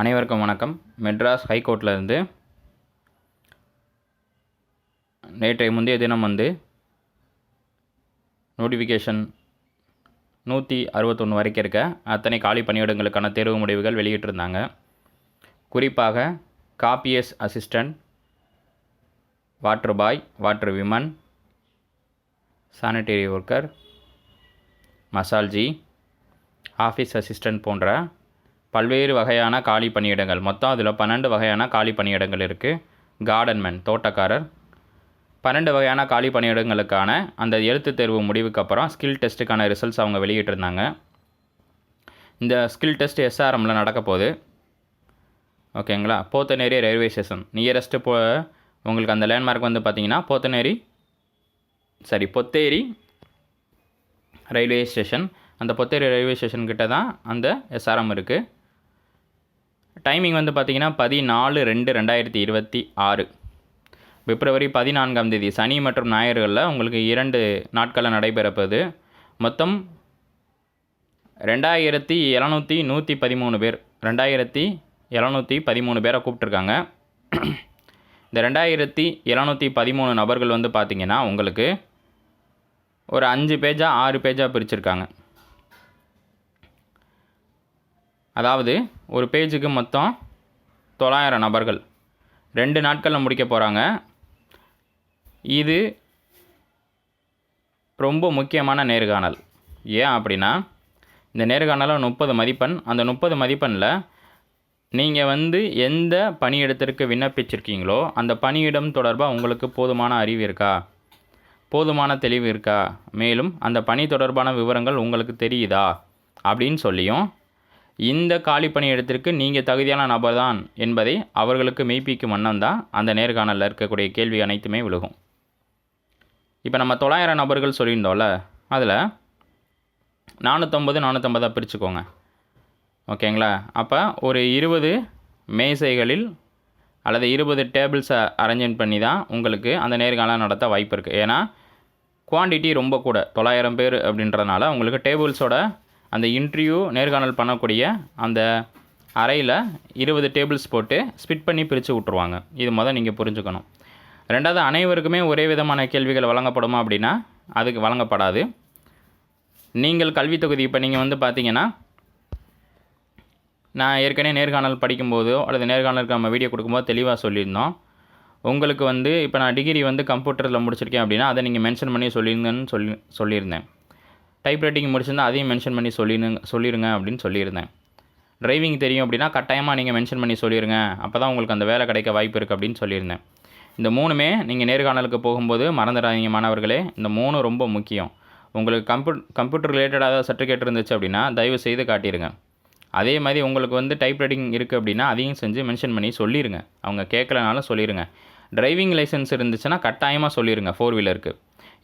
அனைவருக்கும் வணக்கம். மெட்ராஸ் ஹைகோர்ட்லேருந்து இருந்து நேற்றைய முந்தைய தினம் வந்து நோட்டிஃபிகேஷன் நூற்றி அறுபத்தொன்று வரைக்கும் இருக்க அத்தனை காலி பணியிடங்களுக்கான தேர்வு முடிவுகள் வெளியிட்டிருந்தாங்க. குறிப்பாக copyist assistant water boy water women sanitary worker மசால்ஜி office assistant போன்ற பல்வேறு வகையான காலி பணியிடங்கள். மொத்தம் அதில் பன்னெண்டு வகையான காலி பணியிடங்கள் இருக்குது கார்டன்மேன் தோட்டக்காரர். பன்னெண்டு வகையான காலி பணியிடங்களுக்கான அந்த எழுத்து தேர்வு முடிவுக்கு அப்புறம் ஸ்கில் டெஸ்ட்டுக்கான ரிசல்ட்ஸ் அவங்க வெளியிட்டிருந்தாங்க. இந்த ஸ்கில் டெஸ்ட் எஸ்ஆர்எம்மில் நடக்க போகுது. ஓகேங்களா? போத்தனேரி ரயில்வே ஸ்டேஷன் நியரஸ்ட்டு போ உங்களுக்கு அந்த லேண்ட்மார்க் வந்து பார்த்தீங்கன்னா போத்தனேரி சரி பொத்தேரி ரயில்வே ஸ்டேஷன் அந்த பொத்தேரி ரயில்வே ஸ்டேஷன் கிட்ட தான் அந்த எஸ்ஆர்எம் இருக்குது டைமிங் வந்து பார்த்திங்கன்னா பதினாலு ரெண்டு ரெண்டாயிரத்தி இருபத்தி ஆறு. பிப்ரவரி பதினான்காம் தேதி சனி மற்றும் ஞாயிறுகளில் உங்களுக்கு இரண்டு நாட்களில் நடைபெறப்பது மொத்தம் ரெண்டாயிரத்தி எழுநூற்றி நூற்றி பதிமூணு பேர் ரெண்டாயிரத்தி எழுநூற்றி பதிமூணு பேரை கூப்பிட்ருக்காங்க இந்த ரெண்டாயிரத்தி எழுநூற்றி பதிமூணு நபர்கள் வந்து பார்த்திங்கன்னா உங்களுக்கு ஒரு அஞ்சு பேஜாக ஆறு பேஜாக பிரிச்சுருக்காங்க. அதாவது ஒரு பேஜுக்கு மொத்தம் தொள்ளாயிரம் நபர்கள். ரெண்டு நாட்களில் முடிக்க போகிறாங்க இது ரொம்ப முக்கியமான நேர்காணல். ஏன் அப்படின்னா இந்த நேர்காணலில் முப்பது மதிப்பெண். அந்த முப்பது மதிப்பெண்ணில் நீங்கள் வந்து எந்த பணியிடத்திற்கு விண்ணப்பிச்சிருக்கீங்களோ அந்த பணியிடம் தொடர்பாக உங்களுக்கு போதுமான அறிவு இருக்கா? போதுமான தெளிவு இருக்கா? மேலும் அந்த பணி தொடர்பான விவரங்கள் உங்களுக்கு தெரியுதா? அப்படின்னு சொல்லியும் இந்த காலி பணியிடத்திற்கு நீங்கள் தகுதியான நபர் தான் என்பதை அவர்களுக்கு மெய்ப்பிக்கும் வண்ணம் தான் அந்த நேர்காணலில் இருக்கக்கூடிய கேள்வி அனைத்துமே விழுகும். இப்போ நம்ம தொள்ளாயிரம் நபர்கள் சொல்லியிருந்தோம்ல அதில் நானூற்றம்பது நானூற்றம்பதாக பிரிச்சுக்கோங்க. ஓகேங்களா? அப்போ ஒரு இருபது மேசைகளில் அல்லது இருபது டேபிள்ஸை அரேஞ்ச் பண்ணி தான் உங்களுக்கு அந்த நேர்காணல் நடத்த வாய்ப்பு இருக்குது ஏன்னா குவான்டிட்டி ரொம்ப கூட. தொள்ளாயிரம் பேர் அப்படின்றதுனால உங்களுக்கு டேபிள்ஸோட அந்த இன்டர்வியூ நேர்காணல் பண்ணக்கூடிய அந்த அறையில் இருபது டேபிள்ஸ் போட்டு ஸ்பிட் பண்ணி பிரித்து விட்ருவாங்க இது முதல் நீங்கள் புரிஞ்சுக்கணும். ரெண்டாவது அனைவருக்குமே ஒரே விதமான கேள்விகள் வழங்கப்படுமா அப்படின்னா அதுக்கு வழங்கப்படாது. நீங்கள் கல்வித் தொகுதி இப்போ நீங்கள் வந்து பார்த்தீங்கன்னா நான் ஏற்கனவே நேர்காணல் படிக்கும்போதோ அல்லது நேர்காணலுக்கு நம்ம வீடியோ கொடுக்கும்போது தெளிவாக சொல்லியிருந்தோம். உங்களுக்கு வந்து இப்போ நான் டிகிரி வந்து கம்ப்யூட்டரில் முடிச்சிருக்கேன் அப்படின்னா அதை நீங்கள் மென்ஷன் பண்ணி சொல்லிருங்கன்னு சொல்லி சொல்லியிருந்தேன். டைப்ரைட்டிங் முடிச்சிருந்தால் அதையும் மென்ஷன் பண்ணி சொல்லிடுங்க சொல்லிடுங்க அப்படின்னு சொல்லியிருந்தேன். டிரைவிங் தெரியும் அப்படின்னா கட்டாயமாக நீங்கள் மென்ஷன் பண்ணி சொல்லிடுங்க அப்போ தான் உங்களுக்கு அந்த வேலை கிடைக்க வாய்ப்பு இருக்குது அப்படின்னு சொல்லியிருந்தேன். இந்த மூணுமே நீங்கள் நேர்காணலுக்கு போகும்போது மறந்துடாதீங்க மாணவர்களே. இந்த மூணு ரொம்ப முக்கியம். உங்களுக்கு கம்ப்யூ கம்ப்யூட்டர் ரிலேட்டடாக சர்டிஃபிகேட் இருந்துச்சு அப்படின்னா தயவு செய்து காட்டிடுங்க. அதே மாதிரி உங்களுக்கு வந்து டைப் ரைட்டிங் இருக்குது அப்படின்னா அதையும் செஞ்சு மென்ஷன் பண்ணி சொல்லிடுங்க அவங்க கேட்கலனாலும் சொல்லிடுங்க டிரைவிங் லைசன்ஸ் இருந்துச்சுன்னா கட்டாயமாக சொல்லிடுங்க ஃபோர் வீலருக்கு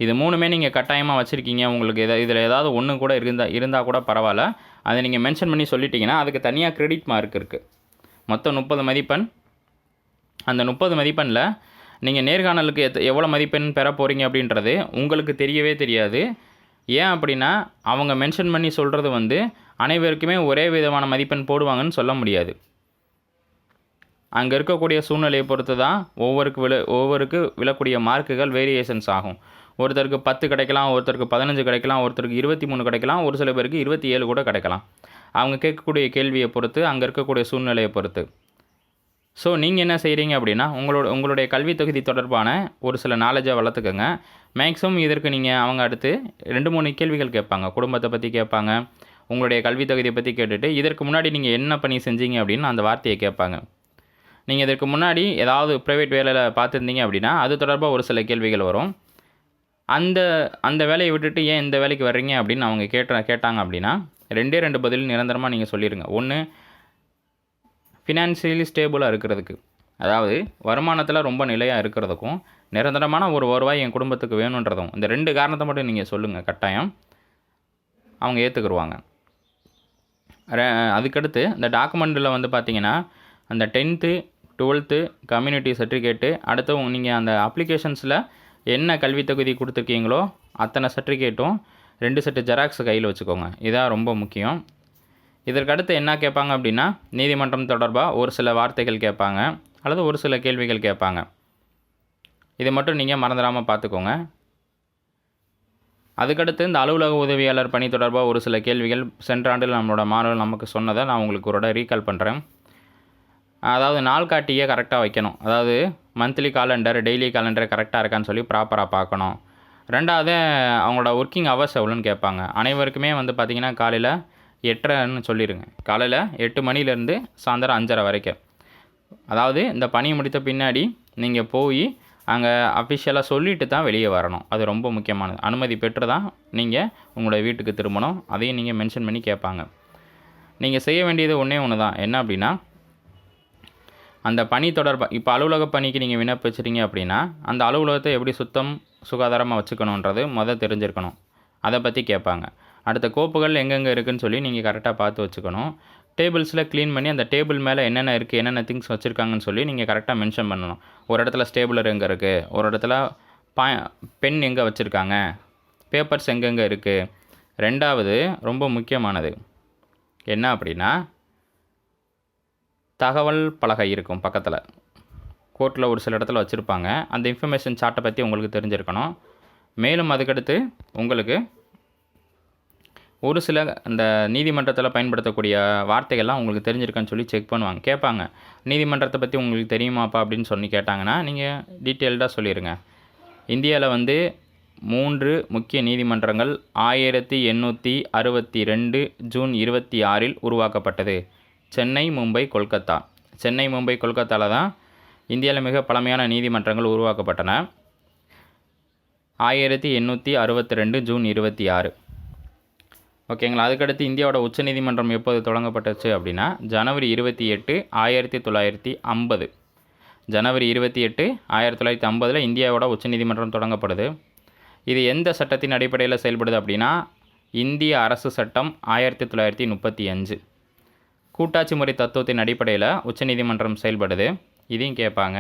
இது மூணுமே நீங்கள் கட்டாயமாக வச்சுருக்கீங்க. உங்களுக்கு எதா இதில் ஏதாவது ஒன்று கூட இருந்தால் இருந்தால் கூட பரவாயில்ல. அதை நீங்கள் மென்ஷன் பண்ணி சொல்லிட்டீங்கன்னா அதுக்கு தனியாக கிரெடிட் மார்க் இருக்குது மொத்தம் முப்பது மதிப்பெண். அந்த முப்பது மதிப்பெண்ணில் நீங்கள் நேர்காணலுக்கு எத் எவ்வளோ மதிப்பெண் பெற போகிறீங்க அப்படின்றது உங்களுக்கு தெரியவே தெரியாது. ஏன் அப்படின்னா அவங்க மென்ஷன் பண்ணி சொல்கிறது வந்து அனைவருக்குமே ஒரே விதமான மதிப்பெண் போடுவாங்கன்னு சொல்ல முடியாது. அங்கே இருக்கக்கூடிய சூழ்நிலையை பொறுத்து தான் ஒவ்வொருக்கு விழ ஒவ்வொருக்கு விழக்கூடிய மார்க்குகள் வேரியேஷன்ஸ் ஆகும். ஒருத்தருக்கு பத்து கிடைக்கலாம் ஒருத்தருக்கு பதினஞ்சு கிடைக்கலாம் ஒருத்தருக்கு இருபத்தி மூணு கிடைக்கலாம் ஒரு சில பேருக்கு இருபத்தி ஏழு கூட கிடைக்கலாம். அவங்க கேட்கக்கூடிய கேள்வியை பொறுத்து அங்கே இருக்கக்கூடிய சூழ்நிலையை பொறுத்து. ஸோ நீங்கள் என்ன செய்கிறீங்க அப்படின்னா உங்களோட உங்களுடைய கல்வி தொகுதி தொடர்பான ஒரு சில நாலேஜை வளர்த்துக்கோங்க. மேக்ஸிமம் இதற்கு நீங்கள் அவங்க அடுத்து ரெண்டு மூணு கேள்விகள் கேட்பாங்க. குடும்பத்தை பற்றி கேட்பாங்க. உங்களுடைய கல்வி தொகுதியை பற்றி கேட்டுட்டு இதற்கு முன்னாடி நீங்கள் என்ன பண்ணி செஞ்சீங்க அப்படின்னு அந்த வார்த்தையை கேட்பாங்க. நீங்கள் இதற்கு முன்னாடி ஏதாவது ப்ரைவேட் வேலையில் பார்த்துருந்தீங்க அப்படின்னா அது தொடர்பாக ஒரு சில கேள்விகள் வரும். அந்த அந்த வேலையை விட்டுட்டு ஏன் இந்த வேலைக்கு வர்றீங்க அப்படின்னு அவங்க கேட்ட கேட்டாங்க அப்படின்னா ரெண்டே ரெண்டு பதில் நிரந்தரமாக நீங்கள் சொல்லிடுங்க ஒன்று ஃபினான்ஷியலி ஸ்டேபிளாக இருக்கிறதுக்கு. அதாவது வருமானத்தில் ரொம்ப நிலையாக இருக்கிறதுக்கும் நிரந்தரமான ஒரு வருவாய் என் குடும்பத்துக்கு வேணுன்றதும் இந்த ரெண்டு காரணத்தை மட்டும் நீங்கள் சொல்லுங்கள் கட்டாயம். அவங்க ஏற்றுக்குருவாங்க அதுக்கடுத்து இந்த டாக்குமெண்ட்டில் வந்து பார்த்தீங்கன்னா அந்த டென்த்து டுவெல்த்து கம்யூனிட்டி சர்டிஃபிகேட்டு அடுத்து நீங்கள் அந்த அப்ளிகேஷன்ஸில் என்ன கல்வி தகுதி கொடுத்துருக்கீங்களோ அத்தனை சர்டிஃபிகேட்டும் ரெண்டு செட்டு ஜெராக்ஸ் கையில் வச்சுக்கோங்க. இதான் ரொம்ப முக்கியம். இதற்கடுத்து என்ன கேட்பாங்க அப்படின்னா நீதிமன்றம் தொடர்பாக ஒரு சில வார்த்தைகள் கேட்பாங்க அல்லது ஒரு சில கேள்விகள் கேட்பாங்க. இதை மட்டும் நீங்கள் மறந்துடாமல் பார்த்துக்கோங்க. அதுக்கடுத்து இந்த அலுவலக உதவியாளர் பணி தொடர்பாக ஒரு சில கேள்விகள் சென்ற ஆண்டில் நம்மளோட மாணவர்கள் நமக்கு சொன்னதை நான் உங்களுக்கு ஒரு ரீகால் பண்ணுறேன் அதாவது நாள் காட்டியே கரெக்டாக வைக்கணும். அதாவது மந்த்லி காலண்டர் டெய்லி காலண்டர் கரெக்டாக இருக்கான்னு சொல்லி ப்ராப்பராக பார்க்கணும். ரெண்டாவது அவங்களோட ஒர்க்கிங் ஹவர்ஸ் எவ்வளோன்னு கேட்பாங்க. அனைவருக்குமே வந்து பார்த்திங்கன்னா காலையில் எட்டரைன்னு சொல்லிடுங்க காலையில் எட்டு மணிலேருந்து சாயந்தரம் அஞ்சரை வரைக்கும். அதாவது இந்த பணி முடித்த பின்னாடி நீங்கள் போய் அங்கே அஃபிஷியலாக சொல்லிட்டு தான் வெளியே வரணும். அது ரொம்ப முக்கியமானது. அனுமதி பெற்று தான் நீங்கள் உங்களோட வீட்டுக்கு திரும்பணும். அதையும் நீங்கள் மென்ஷன் பண்ணி கேட்பாங்க. நீங்கள் செய்ய வேண்டியது ஒன்றே ஒன்று தான் என்ன அப்படின்னா அந்த பணி தொடர்பாக இப்போ அலுவலக பணிக்கு நீங்கள் விண்ணப்பிச்சிட்டீங்க அப்படின்னா அந்த அலுவலகத்தை எப்படி சுத்தம் சுகாதாரமாக வச்சுக்கணுன்றது மொதல் தெரிஞ்சிருக்கணும். அதை பற்றி கேட்பாங்க அடுத்த கோப்புகள் எங்கெங்கே இருக்குதுன்னு சொல்லி நீங்கள் கரெக்டாக பார்த்து வச்சுக்கணும். டேபிள்ஸில் க்ளீன் பண்ணி அந்த டேபிள் மேலே என்னென்ன இருக்குது என்னென்ன திங்ஸ் வச்சுருக்காங்கன்னு சொல்லி நீங்கள் கரெக்டாக மென்ஷன் பண்ணணும். ஒரு இடத்துல ஸ்டேபிளர் எங்கே இருக்குது ஒரு இடத்துல பா பென் எங்கே வச்சுருக்காங்க? பேப்பர்ஸ் எங்கெங்கே இருக்குது ரெண்டாவது ரொம்ப முக்கியமானது என்ன அப்படின்னா தகவல் பலகை இருக்கும் பக்கத்தில். கோர்ட்டில் ஒரு சில இடத்துல வச்சுருப்பாங்க. அந்த இன்ஃபர்மேஷன் சார்ட்டை பற்றி உங்களுக்கு தெரிஞ்சிருக்கணும். மேலும் அதுக்கடுத்து உங்களுக்கு ஒரு சில அந்த நீதிமன்றத்தில் பயன்படுத்தக்கூடிய வார்த்தைகள்லாம் உங்களுக்கு தெரிஞ்சிருக்கான்னு சொல்லி செக் பண்ணுவாங்க. கேட்பாங்க. நீதிமன்றத்தை பற்றி உங்களுக்கு தெரியுமாப்பா அப்படின்னு சொல்லி கேட்டாங்கன்னா நீங்கள் டீட்டெயில்டாக சொல்லிடுங்க இந்தியாவில் வந்து மூன்று முக்கிய நீதிமன்றங்கள் ஆயிரத்தி எண்ணூற்றி அறுபத்தி ரெண்டு ஜூன் இருபத்தி ஆறில் உருவாக்கப்பட்டது. சென்னை மும்பை கொல்கத்தா. சென்னை மும்பை கொல்கத்தாவில் தான் இந்தியாவில் மிக பழமையான நீதிமன்றங்கள் உருவாக்கப்பட்டன. ஆயிரத்தி எண்ணூற்றி அறுபத்தி ரெண்டு ஜூன் இருபத்தி ஆறு ஓகேங்களா? அதுக்கடுத்து இந்தியாவோட உச்சநீதிமன்றம் எப்போது தொடங்கப்பட்டுச்சு அப்படின்னா ஜனவரி இருபத்தி எட்டு ஆயிரத்தி தொள்ளாயிரத்தி ஐம்பது. ஜனவரி இருபத்தி எட்டு ஆயிரத்தி தொள்ளாயிரத்தி ஐம்பதில் இந்தியாவோட உச்சநீதிமன்றம் தொடங்கப்படுது. இது எந்த சட்டத்தின் அடிப்படையில் செயல்படுது அப்படின்னா இந்திய அரசு சட்டம் ஆயிரத்தி தொள்ளாயிரத்தி முப்பத்தி அஞ்சு. கூட்டாட்சி முறை தத்துவத்தின் அடிப்படையில் உச்சநீதிமன்றம் செயல்படுது. இதையும் கேட்பாங்க.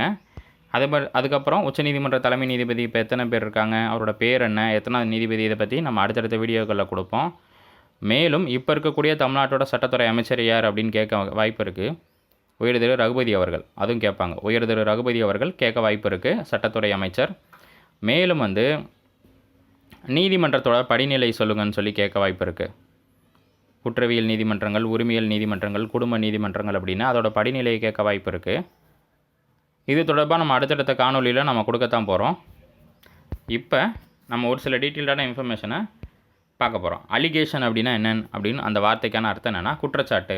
அது ப அதுக்கப்புறம் உச்சநீதிமன்ற தலைமை நீதிபதி இப்போ எத்தனை பேர் இருக்காங்க? அவரோட பேர் என்ன? எத்தனாவது நீதிபதி? இதை பற்றி நம்ம அடுத்தடுத்த வீடியோக்களில் கொடுப்போம். மேலும் இப்போ இருக்கக்கூடிய தமிழ்நாட்டோட சட்டத்துறை அமைச்சர் யார் அப்படின்னு கேட்க வாய்ப்பு இருக்குது உயர்திரு ரகுபதி அவர்கள். அதுவும் கேட்பாங்க. உயர்திரு ரகுபதி அவர்கள் கேட்க வாய்ப்பு இருக்குது சட்டத்துறை அமைச்சர். மேலும் வந்து நீதிமன்றத்தோட படிநிலை சொல்லுங்கன்னு சொல்லி கேட்க வாய்ப்பு இருக்குது குற்றவியல் நீதிமன்றங்கள் உரிமையல் நீதிமன்றங்கள் குடும்ப நீதிமன்றங்கள் அப்படின்னா அதோட படிநிலையை கேட்க வாய்ப்பு இருக்குது இது தொடர்பாக நம்ம அடுத்தடுத்த காணொலியில் நம்ம கொடுக்கத்தான் போகிறோம் இப்போ நம்ம ஒரு சில டீட்டெயில்டான இன்ஃபர்மேஷனை பார்க்க போகிறோம் அலிகேஷன் அப்படின்னா என்னன்னு அப்படின்னு அந்த வார்த்தைக்கான அர்த்தம் என்னென்னா குற்றச்சாட்டு.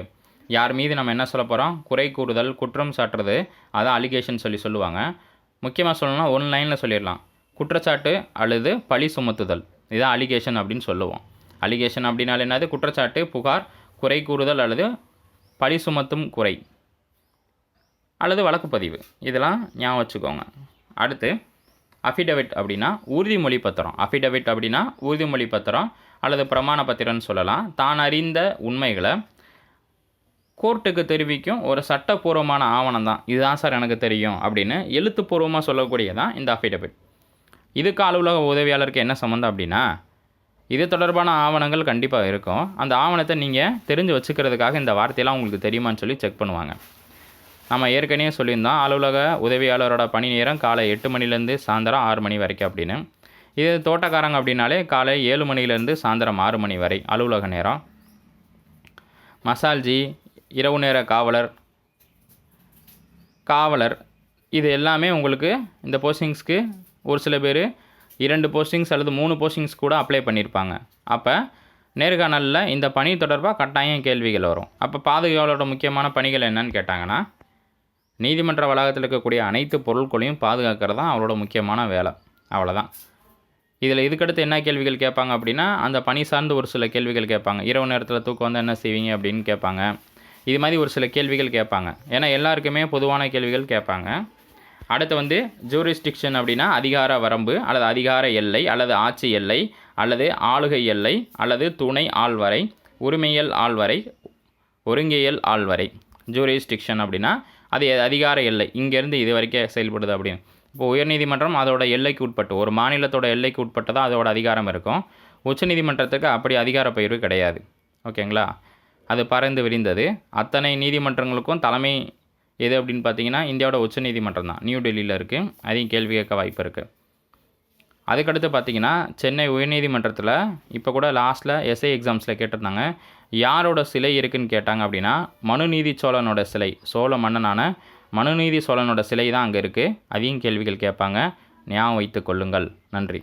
யார் மீது நம்ம என்ன சொல்ல போகிறோம் குறை கூறுதல் குற்றம் சாட்டுறது அதான் அலிகேஷன் சொல்லி சொல்லுவாங்க. முக்கியமாக சொல்லணும்னா ஒன் லைனில் சொல்லிடலாம். குற்றச்சாட்டு அல்லது பழி சுமத்துதல். இதுதான் அலிகேஷன் அப்படின்னு சொல்லுவோம். அலிகேஷன் அப்படின்னால என்னது? குற்றச்சாட்டு புகார் குறை கூறுதல் அல்லது பழி சுமத்தும் குறை அல்லது வழக்குப்பதிவு இதெல்லாம் ஞாபகம் வச்சுக்கோங்க. அடுத்து அஃபிடவிட் அப்படின்னா உறுதிமொழி பத்திரம். அஃபிடவிட் அப்படின்னா உறுதிமொழி பத்திரம் அல்லது பிரமாண பத்திரம்னு சொல்லலாம். தான் அறிந்த உண்மைகளை கோர்ட்டுக்கு தெரிவிக்கும் ஒரு சட்டப்பூர்வமான ஆவணம் தான் இதுதான் சார் எனக்கு தெரியும் அப்படின்னு எழுத்துப்பூர்வமாக சொல்லக்கூடியதான் இந்த அஃபிடவிட் இதுக்கு அலுவலக உதவியாளருக்கு என்ன சம்மந்தம் அப்படின்னா இது தொடர்பான ஆவணங்கள் கண்டிப்பாக இருக்கும். அந்த ஆவணத்தை நீங்கள் தெரிஞ்சு வச்சுக்கிறதுக்காக இந்த வார்த்தையெல்லாம் உங்களுக்கு தெரியுமான்னு சொல்லி செக் பண்ணுவாங்க. நம்ம ஏற்கனவே சொல்லியிருந்தோம் அலுவலக உதவியாளரோட பணி நேரம் காலை எட்டு மணிலேருந்து சாயந்தரம் ஆறு மணி வரைக்கும் அப்படின்னு. இது தோட்டக்காரங்க அப்படின்னாலே காலை ஏழு மணிலேருந்து சாயந்தரம் ஆறு மணி வரை அலுவலக நேரம். மசால்ஜி இரவு நேர காவலர் காவலர் இது எல்லாமே உங்களுக்கு இந்த போஸ்டிங்ஸ்க்கு ஒரு சில பேர் இரண்டு போஸ்டிங்ஸ் அல்லது மூணு போஸ்டிங்ஸ் கூட அப்ளை பண்ணியிருப்பாங்க அப்போ நேர்காணலில் இந்த பணி தொடர்பாக கட்டாயம் கேள்விகள் வரும். அப்போ பாதுகாவலோட முக்கியமான பணிகள் என்னன்னு கேட்டாங்கன்னா நீதிமன்ற வளாகத்தில் இருக்கக்கூடிய அனைத்து பொருட்களையும் பாதுகாக்கிறது தான் அவரோட முக்கியமான வேலை. அவ்வளோதான் இதில் இதுக்கடுத்து என்ன கேள்விகள் கேட்பாங்க அப்படின்னா அந்த பணி சார்ந்து ஒரு சில கேள்விகள் கேட்பாங்க. இரவு நேரத்தில் தூக்கம் வந்து என்ன செய்வீங்க அப்படின்னு கேட்பாங்க. இது மாதிரி ஒரு சில கேள்விகள் கேட்பாங்க. ஏன்னா எல்லாருக்குமே பொதுவான கேள்விகள் கேட்பாங்க. அடுத்து வந்து ஜூரிஸ்டிக்ஷன் அப்படின்னா அதிகார வரம்பு அல்லது அதிகார எல்லை அல்லது ஆட்சி எல்லை அல்லது ஆளுகை எல்லை அல்லது துணை ஆள்வரை உரிமையல் ஆள்வரை ஒருங்கியல் ஆள்வரை. ஜூரிஸ்டிக்ஷன் அப்படின்னா அது அதிகார எல்லை. இங்கேருந்து இது வரைக்கும் செயல்படுது அப்படின்னு. இப்போ உயர்நீதிமன்றம் அதோட எல்லைக்கு உட்பட்டு ஒரு மாநிலத்தோட எல்லைக்கு உட்பட்டு தான் அதோட அதிகாரம் இருக்கும். உச்சநீதிமன்றத்துக்கு அப்படி அதிகார பயிர்வு கிடையாது. ஓகேங்களா? அது பறந்து விரிந்தது. அத்தனை நீதிமன்றங்களுக்கும் தலைமை எது அப்படின்னு பார்த்தீங்கன்னா இந்தியாவோட உச்சநீதிமன்றம் தான். நியூ டெல்லியில் இருக்குது அதையும் கேள்வி கேட்க வாய்ப்பு இருக்குது அதுக்கடுத்து பார்த்தீங்கன்னா சென்னை உயர்நீதிமன்றத்தில் இப்போ கூட லாஸ்ட்டில் எஸ்ஐ எக்ஸாம்ஸில் கேட்டிருந்தாங்க. யாரோட சிலை இருக்குன்னு கேட்டாங்க அப்படின்னா மனுநீதி சோழனோட சிலை சோழ மன்னனான மனுநீதி சோழனோட சிலை தான் அங்கே இருக்குது அதையும் கேள்விகள் கேட்பாங்க. ஞாபகம் வைத்துக் கொள்ளுங்கள். நன்றி.